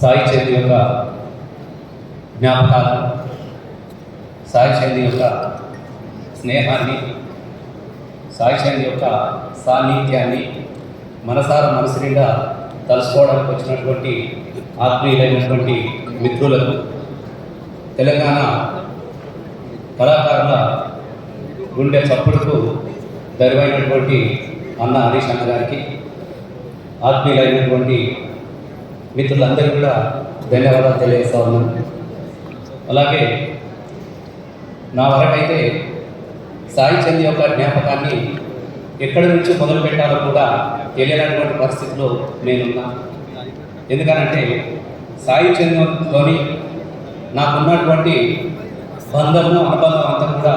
సాయి చేతి యొక్క జ్ఞాపకాలు సాయి చేతి యొక్క స్నేహాన్ని సాయి చేతి యొక్క సాన్నిధ్యాన్ని మనసార మనసు నిండా తలుసుకోవడానికి వచ్చినటువంటి ఆత్మీయులైనటువంటి మిత్రులకు తెలంగాణ కళాకారుల గుండె చప్పుడుకు దరివైనటువంటి అన్న హరీష్ అన్న గారికి ఆత్మీయులైనటువంటి మిత్రులందరికీ కూడా ధన్యవాదాలు తెలియజేస్తా ఉన్నాను. అలాగే నా వరకైతే సాయి చంద్ యొక్క జ్ఞాపకాన్ని ఎక్కడి నుంచి మొదలు పెట్టాలో కూడా తెలియనటువంటి పరిస్థితిలో నేనున్నా. ఎందుకనంటే సాయి చంద్రతోని నాకున్నటువంటి బంధము అనుబంధం అంతా కూడా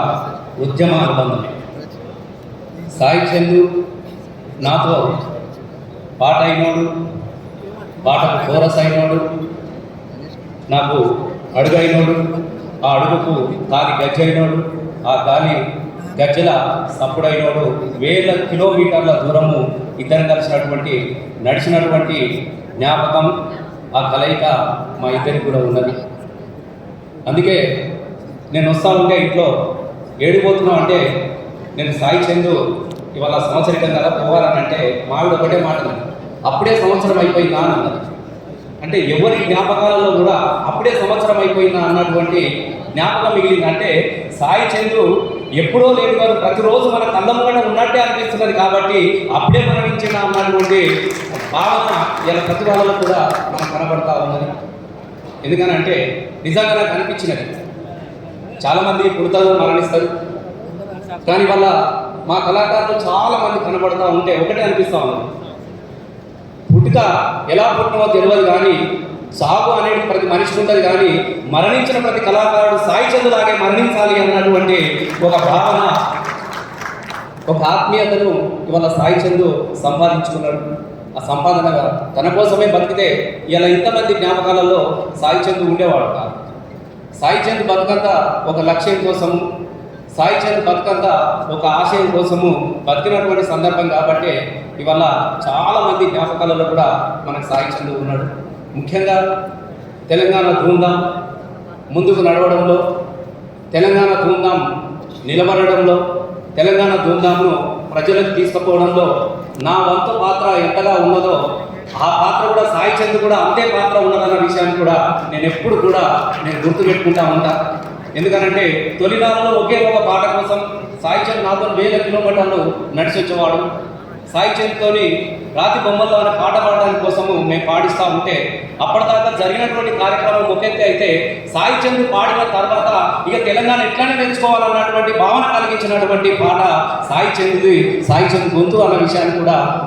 ఉద్యమ అనుబంధమే. సాయి చందు నాతో పాట పాటకు కోరస్ అయినోడు నాకు అడుగు ఆ అడుగుకు కాలి గజ్జ అయినోడు ఆ కాలి గజ్జల సప్పుడైనోడు వేల కిలోమీటర్ల దూరము ఇద్దరు కలిసినటువంటి నడిచినటువంటి జ్ఞాపకం ఆ కలయిక మా ఇద్దరికి కూడా ఉన్నది. అందుకే నేను వస్తా ఉంటే ఇంట్లో ఏడిపోతున్నాం అంటే నేను సాయి చందు ఇవాళ సంవత్సరికం కదా పోవాలని అంటే మావిడ ఒకటే మాట అప్పుడే సంవత్సరం అయిపోయిందా అని అన్నారు. అంటే ఎవరి జ్ఞాపకాలలో కూడా అప్పుడే సంవత్సరం అయిపోయిందా అన్నటువంటి జ్ఞాపకం మిగిలింది అంటే సాయి చంద్రు ఎప్పుడో లేని వారు ప్రతిరోజు మన కళ్ళముగానే ఉన్నట్టే అనిపిస్తున్నది కాబట్టి అప్పుడే మరణించిన అన్నటువంటి భావన ఇలా ప్రతి వాళ్ళలో కూడా మనకు కనబడతా ఉన్నది. ఎందుకనంటే నిజంగా నాకు అనిపించినది. చాలామంది పుడతారు మరణిస్తారు. దానివల్ల మా కళాకారులు చాలామంది కనబడుతూ కనబడతా ఉంటే ఒకటే అనిపిస్తా ఉన్నది. పుట్టుక ఎలా పుట్టినో తెలియదు కానీ సాగు అనేది ప్రతి మనిషికి ఉంటుంది కానీ మరణించిన ప్రతి కళాకారుడు సాయి చందులాగే మరణించాలి అన్నటువంటి ఒక భావన ఒక ఆత్మీయతను ఇవాళ సాయి చందు సంపాదించుకున్నాడు. ఆ సంపాదనగా తన కోసమే బతికితే ఇలా ఇంతమంది జ్ఞాపకాలలో సాయి చందు ఉండేవాడు కాదు. సాయి చంద్ బతుకంతా ఒక లక్ష్యం కోసం సాయి చంద్ బతుకంతా ఒక ఆశయం కోసము బతికినటువంటి సందర్భం కాబట్టి ఇవాళ చాలా మంది జ్ఞాపకాలలో కూడా మనకు సాయి చంద్ ఉన్నాడు. ముఖ్యంగా తెలంగాణ ధూమ్ధాం ముందుకు నడవడంలో తెలంగాణ ధూమ్ధాం నిలబడడంలో తెలంగాణ ధూమ్ధాంను ప్రజలకు తీసుకుపోవడంలో నా వంతు పాత్ర ఎంతగా ఉన్నదో ఆ పాత్ర కూడా సాయి చంద్ కూడా అంతే పాత్ర ఉన్నదన్న విషయాన్ని కూడా నేను ఎప్పుడు కూడా నేను గుర్తుపెట్టుకుంటా ఉంటాను ఎందుకనంటే తొలినాలలో ఒకే ఒక పాట కోసం సాయి నాతో వేల కిలోమీటర్లు నడిచి వచ్చేవాడు సాయి రాతి బొమ్మల్లో అనే పాట పాడడానికి కోసము మేము పాడిస్తూ ఉంటే అప్పటిదాకా జరిగినటువంటి కార్యక్రమం ఒకెత్తి అయితే సాయి పాడిన తర్వాత ఇక తెలంగాణ ఎట్లానే నేర్చుకోవాలన్నటువంటి భావన కలిగించినటువంటి పాట సాయిచంద్ది సాయిచంద్ గొంతు అన్న విషయాన్ని కూడా